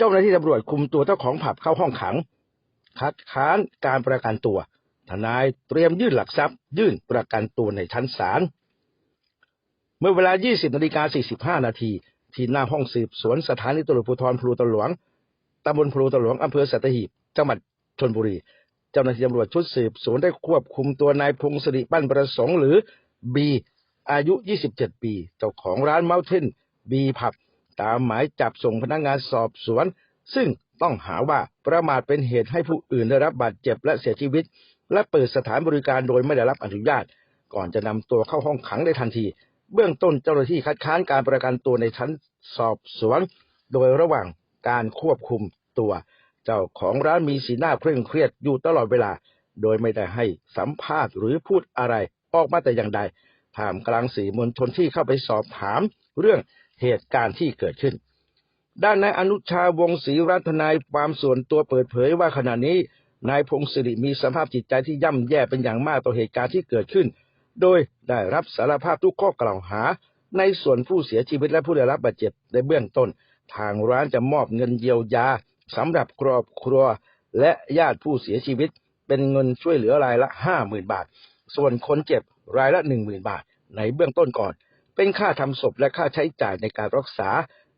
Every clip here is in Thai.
จ้าหน้าที่ตำรวจคุมตัวเจ้าของผับเข้าห้องขัง คัดค้านการประกันตัว ทนายเตรียมยื่นหลักทรัพย์ ยื่นประกันตัวในชั้นศาล เมื่อเวลา 20นาฬิกา45 นาทีที่หน้าห้องสืบสวนสถานีตำรวจภูธรพลูตะหลวงตำบลพลูตะหลวงอำเภอสัตหีบ จังหวัดชนบุรี เจ้าหน้าที่ตำรวจชุดสืบสวนได้ควบคุมตัวนายพงศริปั้นประสงค์หรือบีอายุ 27 ปี เจ้าของร้านเมาเทนบีผับ ตามหมายจับส่งพนักงานสอบสวน ซึ่งต้องหาว่าประมาทเป็นเหตุให้ผู้อื่นได้รับบาดเจ็บและเสียชีวิต และเปิดสถานบริการโดยไม่ได้รับอนุญาต ก่อนจะนำตัวเข้าห้องขังในทันที เบื้องต้นเจ้าหน้าที่คัดค้านการประกันตัวในชั้นสอบสวน โดยระหว่างการควบคุมตัว เจ้าของร้านมีสีหน้าเคร่งเครียดอยู่ตลอดเวลา โดยไม่ได้ให้สัมภาษณ์หรือพูดอะไรออกมาแต่อย่างใดท่ามกลางสื่อมวลชนที่เข้าไปสอบถามเรื่อง เหตุการณ์ที่เกิดขึ้น ด้านนายอนุชาวงศรีรัตนายความส่วนตัวเปิดเผยว่าขณะนี้นายพงศิริมีสภาพจิตใจที่ย่ำแย่เป็นอย่างมากต่อเหตุการณ์ที่เกิดขึ้น โดยได้รับสารภาพทุกข้อกล่าวหา ในส่วนผู้เสียชีวิตและผู้ได้รับบาดเจ็บในเบื้องต้น ทางร้านจะมอบเงินเยียวยาสำหรับครอบครัวและญาติผู้เสียชีวิต เป็นเงินช่วยเหลือรายละห้าหมื่นบาท ส่วนคนเจ็บรายละหนึ่งหมื่นบาท ในเบื้องต้นก่อน เป็นค่าทำศพและค่าใช้จ่ายในการรักษา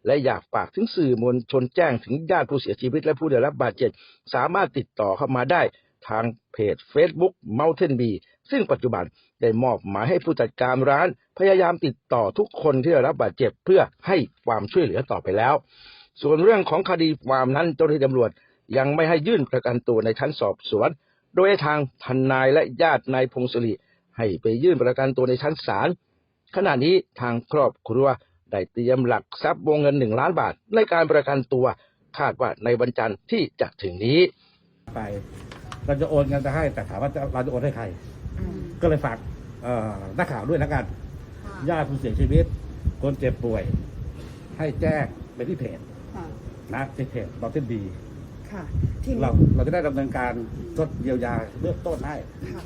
และอยากฝากถึงสื่อมวลชนแจ้งถึงญาติผู้เสียชีวิตและผู้ได้รับบาดเจ็บสามารถติดต่อเข้ามาได้ทางเพจ Facebook Mountain Bee ซึ่งปัจจุบันได้มอบหมายให้ผู้จัดการร้าน พยายามติดต่อทุกคนที่ได้รับบาดเจ็บเพื่อให้ความช่วยเหลือต่อไปแล้ว ส่วนเรื่องของคดีความนั้นเจ้าหน้าที่ตำรวจยังไม่ให้ยื่นประกันตัวในชั้นสอบสวน โดยทางทนายและญาตินายพงศริให้ไปยื่นประกันตัวในชั้นศาล ขณะนี้ทางครอบครัวได้เตรียมหลักทรัพย์วงเงินหนึ่งล้านบาท ในการประกันตัวคาดว่าในวันจันทร์ที่จะถึงนี้ไปเราจะโอนเงินไปให้แต่ถามว่าจะเราจะโอนให้ใครอืมก็เลยฝากเอ่อนักข่าวด้วยแล้วกันค่ะญาติผู้เสียชีวิต คนเจ็บป่วย ให้แจ้งไปที่เพจค่ะนะที่เพจเราเส้นดีค่ะทีนี้เราเราจะได้ดำเนินการลดเยียวยาเบื้องต้นให้ค่ะ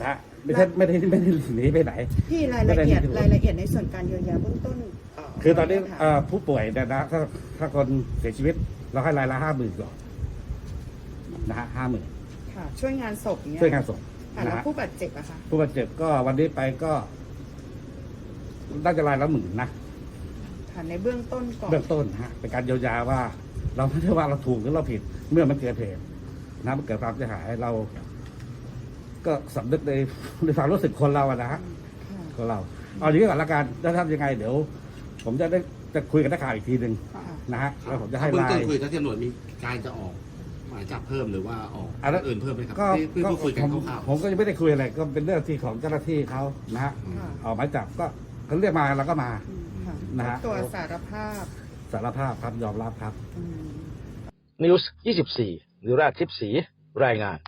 นะฮะ ไม่ใช่ไม่ได้ไม่ได้หนีไปไหน พี่รายละเอียดไม่ได้รายละเอียดในส่วนการเยียวยาเบื้องต้นเคือตอนนี้ค่ะเอ่อผู้ป่วยเนี่ยนะถ้าถ้าคนเสียชีวิต เราให้รายละห้าหมื่นก่อนนะฮะห้าหมื่นค่ะ ช่วยงานศพอย่างเงี้ยช่วยงานศพค่ะนะแล้วฮะผู้บาดเจ็บอะค่ะ ผู้บาดเจ็บก็วันนี้ไปก็น่าจะรายละหมื่นนะค่ะในเบื้องต้นก่อนเบื้องต้นฮะเป็นการเยียวยาว่า เราไม่ได้ว่าเราถูกหรือเราผิดเมื่อมันเกิดเหตุนะมันเกิดความเสียหายเรา ก็สำนึกในในความรู้สึกคนเราอะนะฮะค่ะคนเรา เอาอย่างนี้ก่อนละกันแล้วทำยังไงเดี๋ยว ผมจะได้จะคุยกับนักข่าวอีกทีหนึ่งค่ะนะฮะแล้วผมจะให้เบื้องไลต้นน์ คุยกับตำรวจมีการจะออกหมายจับเพิ่มหรือว่าออกอะแล้ว อื่นเพิ่มไหมครับก็ที่ที่ก็พูดคุยกันผมคร่าวผมก็ยังไม่ได้คุยอะไร ก็เป็นเรื่องที่ของเจ้าหน้าที่เขานะฮะค่ะออกหมายจับก็เขาเรียกมาเราก็มาอืมค่ะนะฮะ ตัวสารภาพสารภาพครับยอมรับครับ อืม News 24หรือราชทิพย์ศรีรายงาน